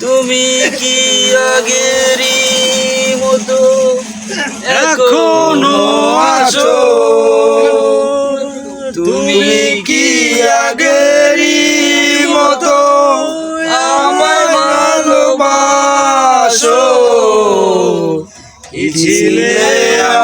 তুমি কি আগেরই মতো এখনও আছো? তুমি কি আগেরই মতো আমায় ভালোবাসো? ছিলে আমার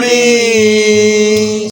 Mommy!